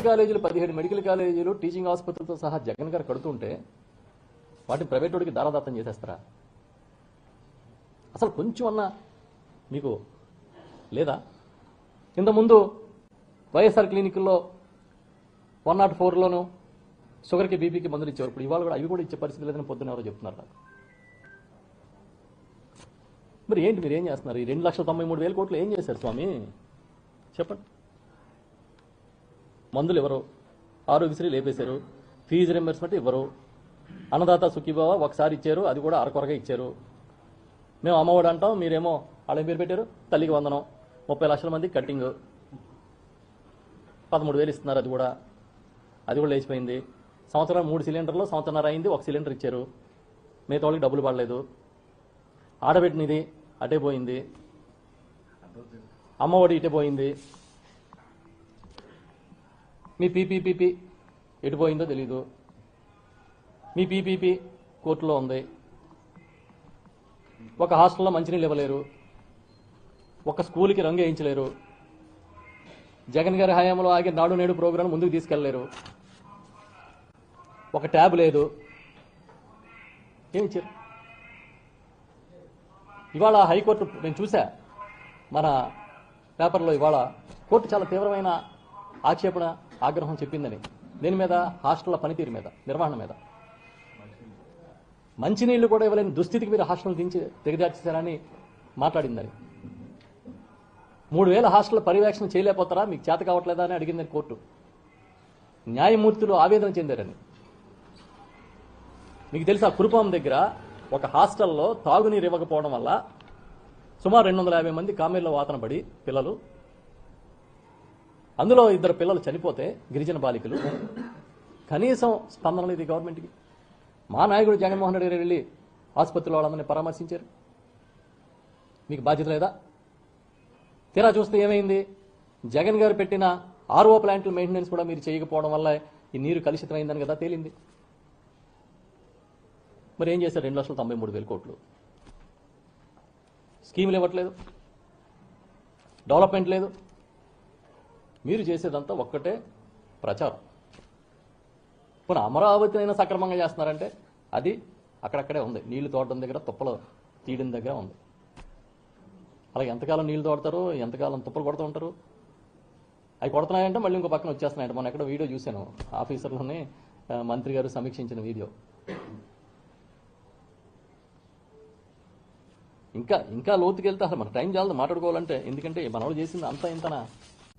Medical కాలేజీలు పదిహేడు medical కాలేజీలు టీచింగ్ ఆసుపత్రులతో సహా జగన్ గారు కడుతుంటే వాటిని ప్రైవేట్ వాడికి దారాదత్తం చేసేస్తారా? అసలు కొంచెం అన్న మీకు లేదా? ఇంతకుముందు వైఎస్ఆర్ క్లినిక్లో వన్ నాట్ ఫోర్లోను షుగర్కి బీపీకి మందులు ఇచ్చేవారు. ఇప్పుడు ఇవాళ కూడా అవి కూడా ఇచ్చే పరిస్థితి లేదని పొద్దున్న ఎవరో చెప్తున్నారు నాకు. మరి ఏంటి మీరు ఏం చేస్తున్నారు? ఈ రెండు లక్షల తొంభై మూడు వేల కోట్లు ఏం చేశారు స్వామి? చెప్పండి. మందులు ఇవ్వరు ఆరోగ్యశ్రీ లేపేశారు. ఫీజు రింబర్స్మెంట్ ఇవ్వరు. అన్నదాత సుఖీబావ ఒకసారి ఇచ్చారు అది కూడా అరకొరగా ఇచ్చారు. మేము అమ్మఒడు అంటాం మీరేమో వాళ్ళ పేరు పెట్టారు తల్లికి వందనం. ముప్పై లక్షల మంది కట్టింగ్. పదమూడు వేలు ఇస్తున్నారు అది కూడా. అది కూడా లేచిపోయింది. సంవత్సరం మూడు సిలిండర్లు సంవత్సరంన్నర అయింది ఒక సిలిండర్ ఇచ్చారు. మిగతా వాళ్ళకి డబ్బులు పడలేదు. ఆడబెట్టినది అటే పోయింది. అమ్మఒడి ఇటే పోయింది. మీ పీపీపీపీ ఎటుపోయిందో తెలీదు. మీ పీపీపీ కోర్టులో ఉంది. ఒక హాస్టల్లో మంచినీళ్ళు ఇవ్వలేరు. ఒక స్కూల్కి రంగు వేయించలేరు. జగన్ గారి హయాంలో ఆగే నాడు నేడు ప్రోగ్రాం ముందుకు తీసుకెళ్ళలేరు. ఒక ట్యాబ్ లేదు. ఏమి ఇచ్చారు? ఇవాళ హైకోర్టు నేను చూసా మన పేపర్లో ఇవాళ కోర్టు చాలా తీవ్రమైన ఆక్షేపణ ఆగ్రహం చెప్పిందని. దీని మీద? హాస్టళ్ళ పనితీరు మీద నిర్వహణ మీద. మంచినీళ్ళు కూడా ఇవ్వలేని దుస్థితికి మీరు హాస్టల్ దించి దిగజార్చేశారని మాట్లాడిందని. మూడు వేల హాస్టల్ పర్యవేక్షణ చేయలేకపోతారా? మీకు చేత కావట్లేదా అని అడిగిందని కోర్టు. న్యాయమూర్తులు ఆవేదన చెందారని. మీకు తెలుసా కురుపాం దగ్గర ఒక హాస్టల్లో తాగునీరు ఇవ్వకపోవడం వల్ల సుమారు రెండు వందల యాభై మంది కామెర్లో వాతన పడి పిల్లలు అందులో ఇద్దరు పిల్లలు చనిపోతే గిరిజన బాలికలు. కనీసం స్పందన లేదు గవర్నమెంట్కి. మా నాయకుడు జగన్మోహన్ రెడ్డి గారు వెళ్ళి ఆసుపత్రిలో వాళ్ళందరినీ పరామర్శించారు. మీకు బాధ్యత లేదా? తీరా చూస్తే ఏమైంది? జగన్ గారు పెట్టిన ఆర్ఓ ప్లాంట్ల మెయింటెనెన్స్ కూడా మీరు చేయకపోవడం వల్ల ఈ నీరు కలుషితమైందని కదా తేలింది. మరి ఏం చేశారు? రెండు లక్షల తొంభై మూడు వేల కోట్లు. స్కీములు ఇవ్వట్లేదు. డెవలప్మెంట్ లేదు. మీరు చేసేదంతా ఒక్కటే ప్రచారం. ఇప్పుడు అమరావతి అయినా సక్రమంగా చేస్తున్నారంటే అది అక్కడక్కడే ఉంది. నీళ్ళు తోడడం దగ్గర తుప్పలు తీయడం దగ్గర ఉంది. అలాగే ఎంతకాలం నీళ్ళు తోడతారు? ఎంతకాలం తుప్పలు కొడుతూ ఉంటారు? అవి కొడుతున్నాయంటే మళ్ళీ ఇంకో పక్కన వచ్చేస్తున్నాయంట. మొన్న ఎక్కడ వీడియో చూశాను. ఆఫీసర్లోనే మంత్రి గారు సమీక్షించిన వీడియో. ఇంకా ఇంకా లోతుకెళ్తే అసలు మన టైం చాలదు మాట్లాడుకోవాలంటే. ఎందుకంటే మన వాళ్ళు చేసింది అంతా ఇంతనా?